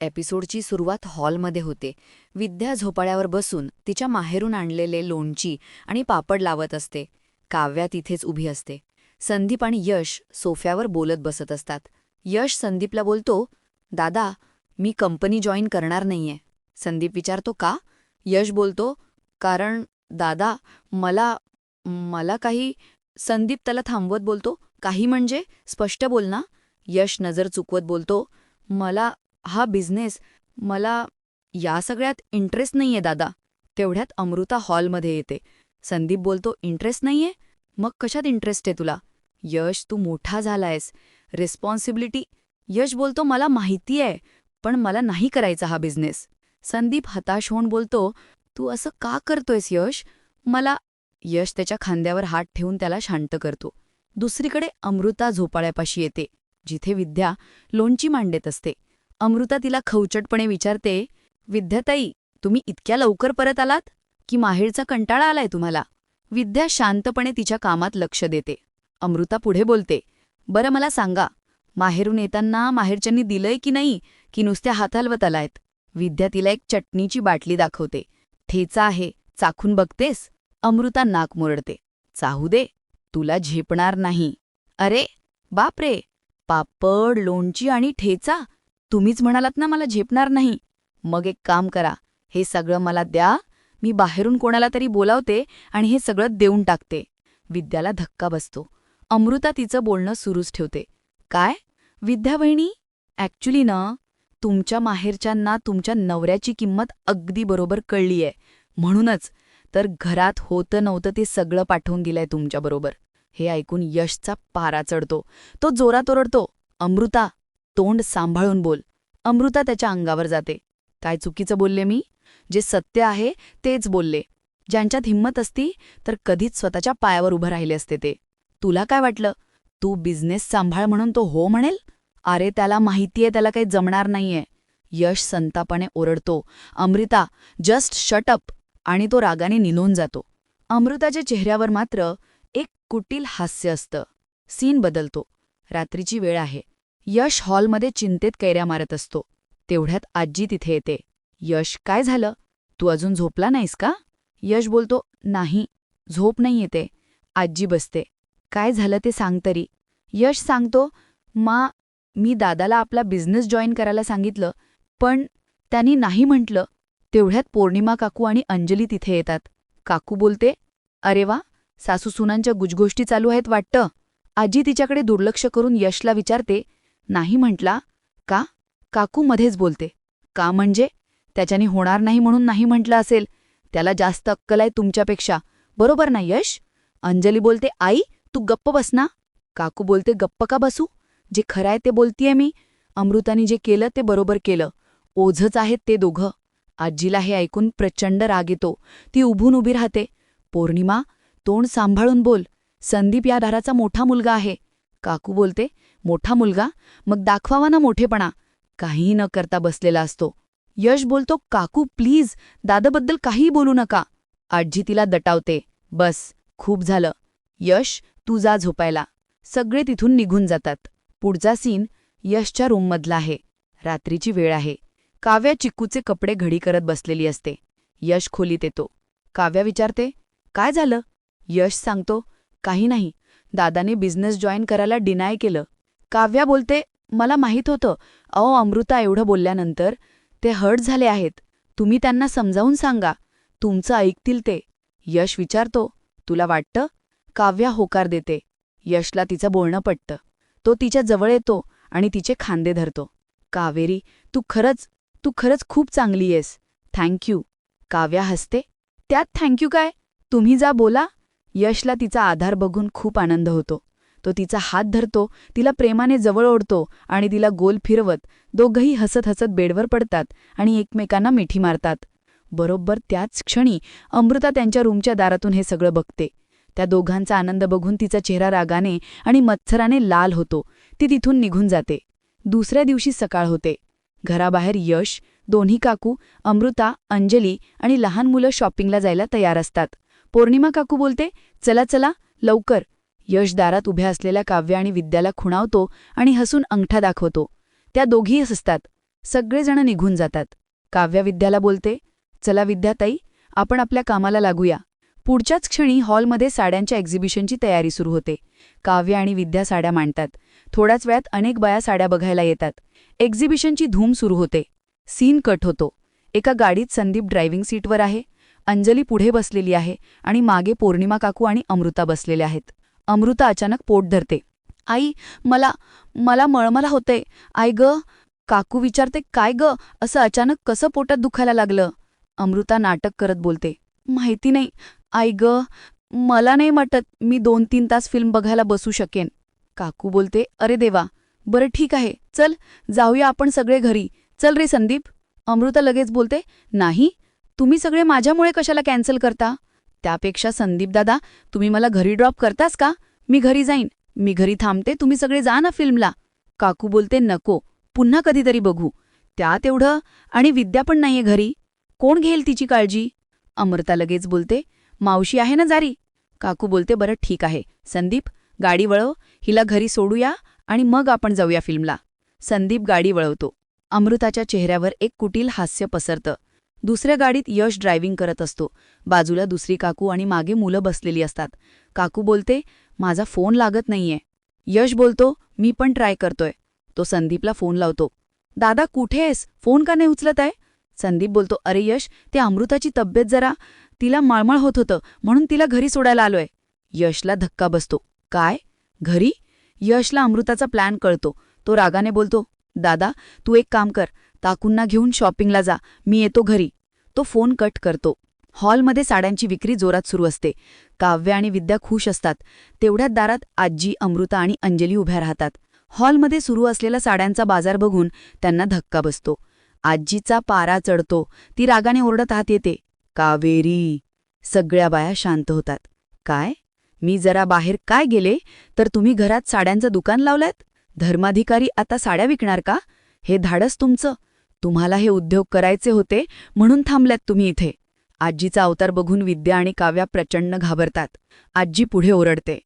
एपिसोडची सुरुवात हॉलमध्ये होते. विद्या झोपाळ्यावर बसून तिच्या माहेरून आणलेले लोणची आणि पापड लावत असते. काव्या तिथेच उभी असते. संदीप आणि यश सोफ्यावर बोलत बसत असतात. यश संदीपला बोलतो दादा मी कंपनी जॉईन करणार नाहीये. संदीप विचारतो का? यश बोलतो कारण दादा मला मला काही संदीप त्याला थांबवत बोलतो काही म्हणजे? स्पष्ट बोल ना. यश नजर चुकवत बोलतो मला हा बिझनेस मला या सगळ्यात इंटरेस्ट नाहीये दादा. तेवढ्यात अमृता हॉलमध्ये येते. संदीप बोलतो इंटरेस्ट नाहीये? मग कशात इंटरेस्ट आहे तुला? यश तू मोठा झालायस. रिस्पॉन्सिबिलिटी यश बोलतो मला माहिती आहे पण मला नाही करायचा हा बिझनेस संदीप हताश होऊन बोलतो तू असं का करतोयस यश? मला यश त्याच्या खांद्यावर हात ठेवून त्याला शांत करतो. दुसरीकडे अमृता झोपाळ्यापाशी येते जिथे विद्या लोणची मांडत असते. अमृता तिला खवचटपणे विचारते विद्याताई तुम्ही इतक्या लवकर परत आलात? की माहेरचा कंटाळा आलाय तुम्हाला? विद्या शांतपणे तिच्या कामात लक्ष देते. अमृता पुढे बोलते बरं मला सांगा माहेरून येताना माहेरच्यांनी दिलंय की नाही की नुसत्या हात हलवत आलायत? विद्या तिला एक चटणीची बाटली दाखवते. ठेचा आहे चाखून बघतेस? अमृता नाक मुरडते. चाहू दे तुला झेपणार नाही. अरे बापरे! पापड लोणची आणि ठेचा? तुम्हीच म्हणालात ना मला झेपणार नाही. मग एक काम करा हे सगळं मला द्या मी बाहेरून कोणाला तरी बोलावते आणि हे सगळं देऊन टाकते. विद्याला धक्का बसतो. अमृता तिचं बोलणं सुरूच ठेवते. काय? विद्या बहिणी? ॲक्च्युली ना तुमच्या माहेरच्यांना तुमच्या नवऱ्याची किंमत अगदी बरोबर कळलीय. म्हणूनच तर घरात होतं नव्हतं ते सगळं पाठवून दिलंय तुमच्याबरोबर हे ऐकून यशचा पारा चढतो. तो जोरात ओरडतो अमृता तोंड सांभाळून बोल. अमृता त्याच्या अंगावर जाते. काय चुकीचं बोलले मी? जे सत्य आहे तेच बोलले. ज्यांच्यात हिंमत असती तर कधीच स्वतःच्या पायावर उभं राहिले असते ते. तुला काय वाटलं? तू बिझनेस सांभाळ म्हणून तो हो म्हणेल? अरे त्याला माहितीये त्याला काही जमणार नाहीये. यश संतापाने ओरडतो. अमृता जस्ट शटअप आणि तो रागाने निलून जातो. अमृताच्या चेहऱ्यावर मात्र एक कुटील हास्य असतं. सीन बदलतो. रात्रीची वेळ आहे. यश हॉलमध्ये चिंतेत कैऱ्या मारत असतो. तेवढ्यात आजी तिथे येते. यश काय झालं? तू अजून झोपला नाहीस का? यश बोलतो नाही झोप नाही येते. आजी बसते. काय झालं ते सांग तरी. यश सांगतो मा मी दादाला आपला बिझनेस जॉईन करायला सांगितलं पण त्यांनी नाही म्हटलं. तेवढ्यात पौर्णिमा काकू आणि अंजली तिथे येतात. काकू बोलते अरे वा सासूसुनांच्या गुजगोष्टी चालू आहेत वाटतं. आजी तिच्याकडे दुर्लक्ष करून यशला विचारते नाही म्हटला का? काकू मध्येच बोलते. का म्हणजे? त्याच्याने होणार नाही म्हणून नाही म्हटलं असेल. त्याला जास्त अक्कल आहे तुमच्यापेक्षा. बरोबर ना यश? अंजली बोलते आई तू गप्प बस ना. काकू बोलते गप्प का बसू? जे खरं आहे ते बोलतीये मी. अमृतानी जे केलं ते बरोबर केलं. ओझच आहेत ते दोघं. आजीला हे ऐकून प्रचंड राग येतो. ती उभून उभी राहते. पौर्णिमा तोंड सांभाळून बोल. संदीप या दाराचा मोठा मुलगा आहे. काकू बोलते मोठा मुलगा मग दाखवावा ना मोठेपणा. काहीही न करता बसलेला असतो. यश बोलतो काकू प्लीज दादाबद्दल काहीही बोलू नका. आजी तिला दटावते. बस खूप झालं. यश तू जा झोपायला. सगळे तिथून निघून जातात. पुढचा सीन यशच्या रूममधला आहे. रात्रीची वेळ आहे. काव्या चिक्कूचे कपडे घडी करत बसलेली असते. यश खोलीत येतो. काव्या विचारते काय झालं? यश सांगतो काही नाही. दादाने बिझनेस जॉईन करायला डिनाय केलं. काव्या बोलते मला माहीत होतं. अहो अमृता एवढं बोलल्यानंतर ते हर्ट झाले आहेत. तुम्ही त्यांना समजावून सांगा. तुमचं ऐकतील ते. यश विचारतो तुला वाटतं? काव्या होकार देते. यशला तिचं बोलणं पटतं. तो तिच्या जवळ येतो आणि तिचे खांदे धरतो. कावेरी तू खरंच तू खरंच खूप चांगली आहेस. थँक्यू काव्या हसते. त्यात थँक्यू काय? तुम्ही जा बोला. यशला तिचा आधार बघून खूप आनंद होतो. तो तिचा हात धरतो तिला प्रेमाने जवळ ओढतो आणि तिला गोल फिरवत दोघंही हसत हसत बेडवर पडतात आणि एकमेकांना मिठी मारतात. बरोबर त्याच क्षणी अमृता त्यांच्या रूमच्या दारातून हे सगळं बघते. त्या दोघांचा आनंद बघून तिचा चेहरा रागाने आणि मत्सराने लाल होतो. ती तिथून निघून जाते. दुसऱ्या दिवशी सकाळ होते. घराबाहेर यश दोन्ही काकू अमृता अंजली आणि लहान मुलं शॉपिंगला जायला तयार असतात. पौर्णिमा काकू बोलते चला चला लवकर. यश दारात उभ्या असलेल्या काव्य आणि विद्याला खुणावतो आणि हसून अंगठा दाखवतो. त्या दोघीही असतात सगळेजण निघून जातात. काव्या विद्याला बोलते चला विद्याताई आपण आपल्या कामाला लागूया. पुढच्याच क्षणी हॉलमध्ये साड्यांच्या एक्झिबिशनची तयारी सुरू होते. काव्य आणि विद्या साड्या मांडतात. थोड्याच वेळात अनेक बाया साड्या बघायला येतात. एक्झिबिशनची धूम सुरू होते. सीन कट होतो. एका गाडीत संदीप ड्रायव्हिंग सीटवर आहे. अंजली पुढे बसलेली आहे आणि मागे पौर्णिमा काकू आणि अमृता बसलेल्या आहेत. अमृता अचानक पोट धरते. आई मला मला मळमला होते आई ग काकू विचारते काय ग? असं अचानक कसं पोटात दुखायला लागलं? अमृता नाटक करत बोलते. माहिती नाही. आई ग मला नाही वाटत मी दोन तीन तास फिल्म बघायला बसू शकेन. काकू बोलते अरे देवा बरं ठीक आहे. चल जाऊया आपण सगळे घरी. चल रे संदीप. अमृता लगेच बोलते नाही तुम्ही सगळे माझ्यामुळे कशाला कॅन्सल करता? त्यापेक्षा संदीप दादा तुम्ही मला घरी ड्रॉप करतास का? मी घरी जाईन. मी घरी थांबते तुम्ही सगळे जा ना फिल्मला. काकू बोलते नको. पुन्हा कधीतरी बघू. त्यात एवढं आणि विद्या पण नाहीये घरी. कोण घेईल तिची काळजी? अमृता लगेच बोलते मावशी आहे ना जारी? काकू बोलते बरं ठीक आहे. संदीप गाडी वळव. हिला घरी सोडूया आणि मग आपण जाऊया फिल्मला. संदीप गाडी वळवतो. अमृताच्या चेहऱ्यावर एक कुटील हास्य पसरतं. दुसऱ्या गाडीत यश ड्रायव्हिंग करत असतो. बाजूला दुसरी काकू आणि मागे मुलं बसलेली असतात. काकू बोलते माझा फोन लागत नाहीये. यश बोलतो मी पण ट्राय करतोय. तो संदीपला फोन लावतो. दादा कुठे आहेस? फोन का नाही उचलत आहे? संदीप बोलतो अरे यश ते अमृताची तब्येत जरा तिला मळमळ होत होतं म्हणून तिला घरी सोडायला आलोय. यशला धक्का बसतो. काय? घरी? यशला अमृताचा प्लॅन कळतो. तो रागाने बोलतो दादा तू एक काम कर काकूंना घेऊन शॉपिंगला जा मी येतो घरी. तो फोन कट करतो. हॉलमध्ये साड्यांची विक्री जोरात सुरू असते. काव्य आणि विद्या खुश असतात. तेवढ्यात दारात आजी अमृता आणि अंजली उभ्या राहतात. हॉलमध्ये सुरू असलेला साड्यांचा बाजार बघून त्यांना धक्का बसतो. आजीचा पारा चढतो. ती रागाने ओरडत आत येते. कावेरी सगळ्या बाया शांत होतात. काय? मी जरा बाहेर काय गेले? तर तुम्ही घरात साड्यांचं दुकान लावलंयत धर्माधिकारी आता साड्या विकणार का? हे धाडस तुमचं. तुम्हाला हे उद्योग करायचे होते म्हणून थांबल्यात तुम्ही इथे. आजीचा अवतार बघून विद्या आणि काव्या प्रचंड घाबरतात. आजी पुढे ओरडते.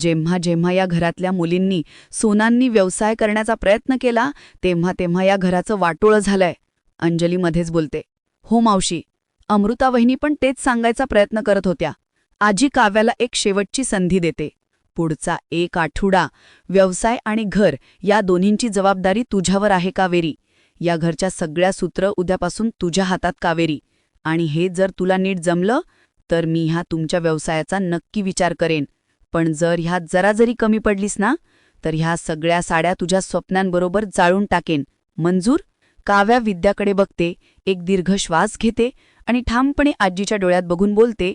जेव्हा जेव्हा या घरातल्या मुलींनी सोनांनी व्यवसाय करण्याचा प्रयत्न केला तेव्हा तेव्हा या घराचं वाटोळं झालंय. अंजली मध्येच बोलते. हो मावशी. अमृता वहिनी पण तेच सांगायचा प्रयत्न करत होत्या. आजी काव्याला एक शेवटची संधी देते. पुढचा एक आठवडा व्यवसाय आणि घर या दोन्हींची जबाबदारी तुझ्यावर आहे कावेरी. या घरच्या सगळ्या सूत्र उद्यापासून तुझ्या हातात कावेरी. आणि हे जर तुला नीट जमलं तर मी ह्या तुमच्या व्यवसायाचा नक्की विचार करेन. पण जर ह्यात जरा जरी कमी पडलीस ना तर ह्या सगळ्या साड्या तुझ्या स्वप्नांबरोबर जाळून टाकेन. मंजूर? काव्या विद्याकडे बघते एक दीर्घ श्वास घेते आणि ठामपणे आजीच्या डोळ्यात बघून बोलते